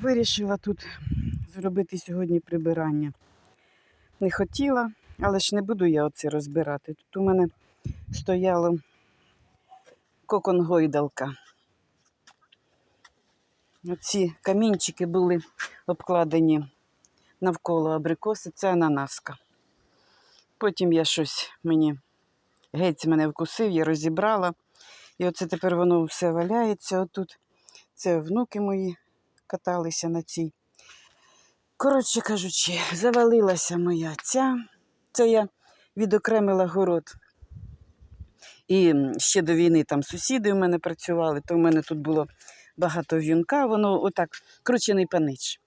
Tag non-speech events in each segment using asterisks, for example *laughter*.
Вирішила тут зробити сьогодні прибирання. Не хотіла, але ж не буду я оце розбирати. Тут у мене стояло кокон-гойдалка. Оці камінчики були обкладені навколо абрикоси, це ананаска. Потім я щось мені геть мене вкусив, я розібрала. І оце тепер воно все валяється отут. Це внуки мої каталися на цій. Коротше кажучи, завалилася моя ця. Це я відокремила город. І ще до війни там сусіди у мене працювали, то в мене тут було багато в'юнка, воно отак, кручений панич.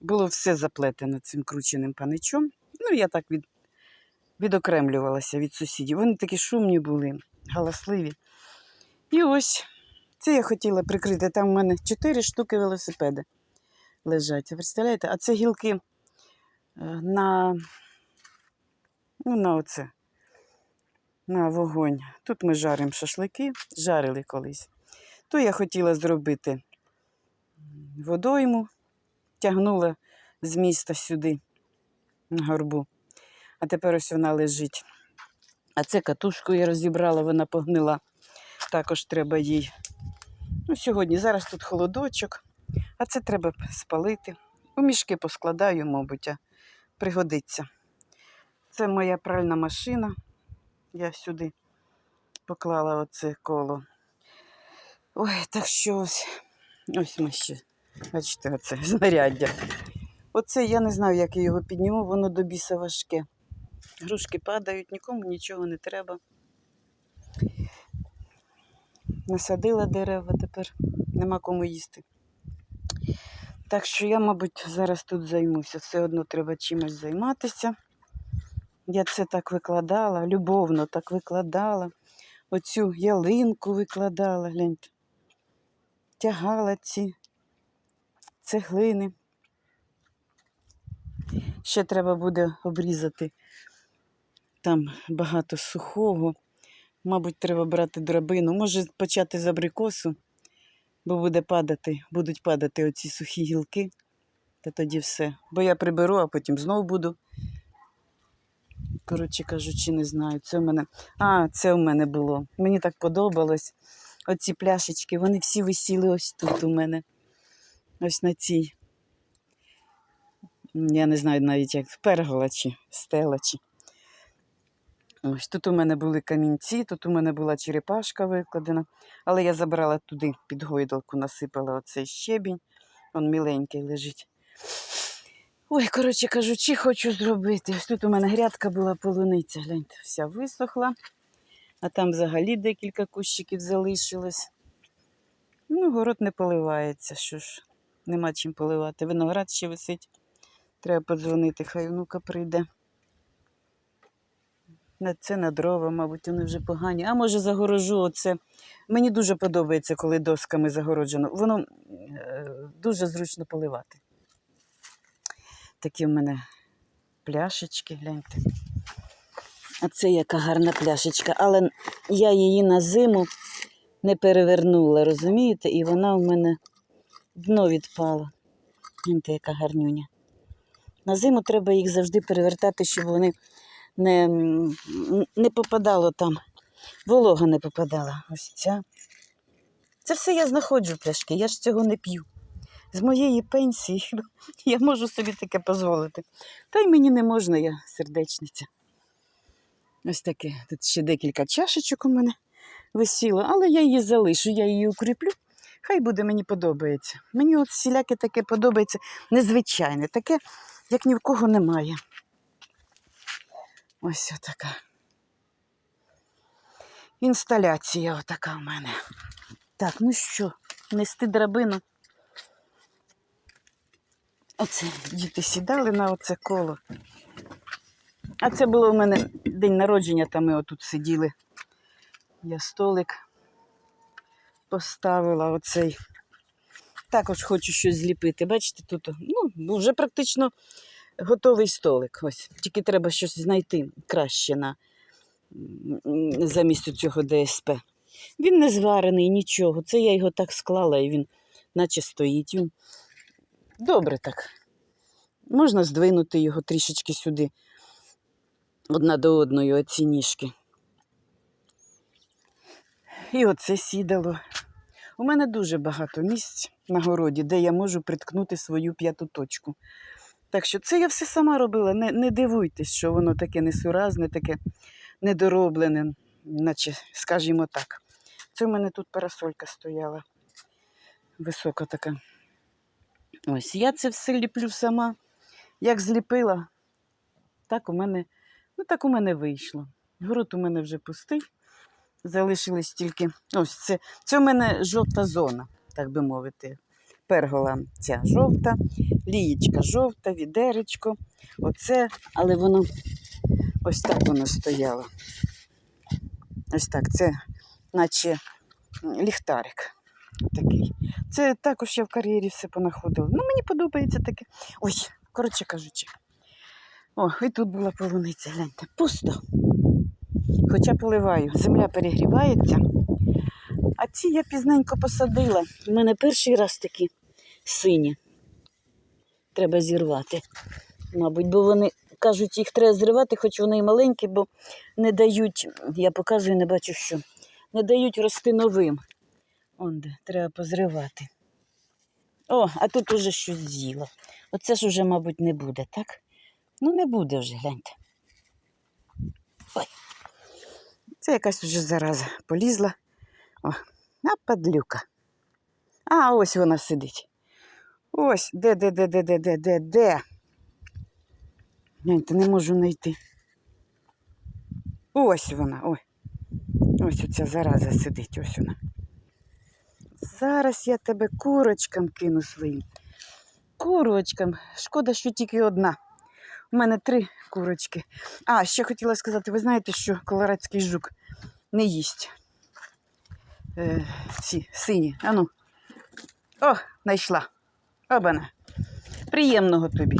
Було все заплетено цим крученим паничом. Ну, я так від, відокремлювалася від сусідів. Вони такі шумні були, галасливі. І ось це я хотіла прикрити. Там у мене чотири штуки велосипеди лежать. Представляєте? А це гілки е, на, ну, на оце, на вогонь. Тут ми жаримо шашлики, жарили колись. То я хотіла зробити водойму, тягнула з міста сюди на горбу. А тепер ось вона лежить. А це катушку я розібрала, вона погнила. Також треба їй. Ну, сьогодні, зараз тут холодочок, а це треба спалити. У мішки поскладаю, мабуть, а пригодиться. Це моя пральна машина. Я сюди поклала оце коло. Ой, так що ось, ось ми ще. Бачите, оце *laughs* знаряддя. Оце я не знаю, як я його підніму, воно до біса важке. Грушки падають, нікому нічого не треба. Насадила дерева тепер, нема кому їсти. Так що я, мабуть, зараз тут займуся. Все одно треба чимось займатися. Я це так викладала, любовно так викладала. Оцю ялинку викладала, гляньте. Тягала ці цеглини. Ще треба буде обрізати. Там багато сухого. Мабуть, треба брати драбину. Може почати з абрикосу, бо буде падати, будуть падати оці сухі гілки. Та тоді все. Бо я приберу, а потім знову буду. Коротше кажучи, не знаю. Це в мене. А, це в мене було. Мені так подобалось. Оці пляшечки, вони всі висіли ось тут у мене. Ось на цій. Я не знаю навіть як пергола чи стела. Чи. Ось тут у мене були камінці, тут у мене була черепашка викладена, але я забрала туди під гойдалку, насипала оцей щебінь. Он міленький лежить. Ой, коротше кажучи, хочу зробити. Ось тут у мене грядка була полуниця, гляньте, вся висохла, а там взагалі декілька кущиків залишилось. Ну, город не поливається, що ж, нема чим поливати. Виноград ще висить. Треба подзвонити, хай внука прийде. Це на дрова, мабуть, вони вже погані. А може загорожу оце. Мені дуже подобається, коли досками загороджено. Воно е, дуже зручно поливати. Такі в мене пляшечки, гляньте. А це яка гарна пляшечка. Але я її на зиму не перевернула, розумієте? І вона в мене дно відпала. Гляньте, яка гарнюня. На зиму треба їх завжди перевертати, щоб вони не, не попадало там. Волога не попадала. Ось ця. Це все я знаходжу пляшки, я ж цього не п'ю. З моєї пенсії *laughs* я можу собі таке дозволити. Та й мені не можна, я сердечниця. Ось таке. Тут ще декілька чашечок у мене висіло, але я її залишу, я її укріплю. Хай буде, мені подобається. Мені от всіляке таке подобається незвичайне, таке, як ні в кого немає. Ось така. Інсталяція отака в мене. Так, ну що, нести драбину. Оце діти сідали на оце коло. А це було в мене день народження, там ми отут сиділи. Я столик поставила оцей. Також хочу щось зліпити. Бачите, тут ну, вже практично готовий столик. Ось. Тільки треба щось знайти краще на, замість цього ДСП. Він не зварений, нічого. Це я його так склала і він наче стоїть. Добре так. Можна здвинути його трішечки сюди, одна до одної, оці ніжки. І оце сідало. У мене дуже багато місць на городі, де я можу приткнути свою п'яту точку. Так що це я все сама робила. Не, не дивуйтесь, що воно таке несуразне, таке недороблене, наче, скажімо так. Це в мене тут парасолька стояла. Висока така. Ось я це все ліплю сама. Як зліпила, так у мене, ну так у мене вийшло. Город у мене вже пустий. Залишились тільки. Ось це, це у мене жовта зона, так би мовити. Пергола ця жовта, лієчка жовта, відеречко. Оце, але воно ось так воно стояло. Ось так, це наче ліхтарик такий. Це також я в кар'єрі все понаходила. Ну, мені подобається таке. Ой, коротше кажучи. О, і тут була полуниця, гляньте, пусто. Хоча поливаю, земля перегрівається. А ці я пізненько посадила. У мене перший раз такі сині. Треба зірвати. Мабуть, бо вони кажуть, їх треба зривати, хоч вони і маленькі, бо не дають, я показую, не бачу що, не дають рости новим. Он де, треба позривати. О, а тут уже щось з'їло. Оце ж уже, мабуть, не буде, так? Ну, не буде вже, гляньте. Ой. Це якась вже зараза полізла. О, а падлюка. А, ось вона сидить. Ось, де, де, де, де, де, де, де, де. Гляньте, не можу знайти. Ось вона, ой. Ось оця зараза сидить, ось вона. Зараз я тебе курочкам кину своїм. Курочкам. Шкода, що тільки одна. У мене три курочки. А, ще хотіла сказати, ви знаєте, що колорадський жук не їсть. Е, ці сині. Ану. О, знайшла. Обана. Приємного тобі.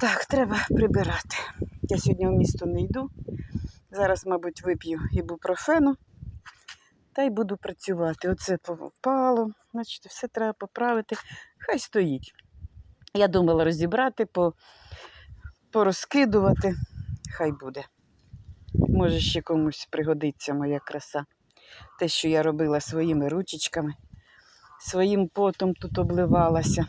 Так, треба прибирати. Я сьогодні в місто не йду. Зараз, мабуть, вип'ю ібупрофену та й буду працювати. Оце попало, значить, все треба поправити. Хай стоїть. Я думала розібрати, порозкидувати. Хай буде. Може, ще комусь пригодиться моя краса. Те, що я робила своїми ручечками, своїм потом тут обливалася.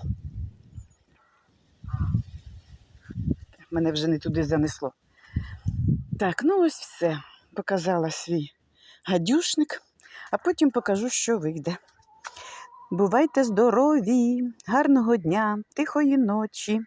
Мене вже не туди занесло. Так, ну ось все. Показала свій гадюшник, а потім покажу, що вийде. Бувайте здорові, гарного дня, тихої ночі.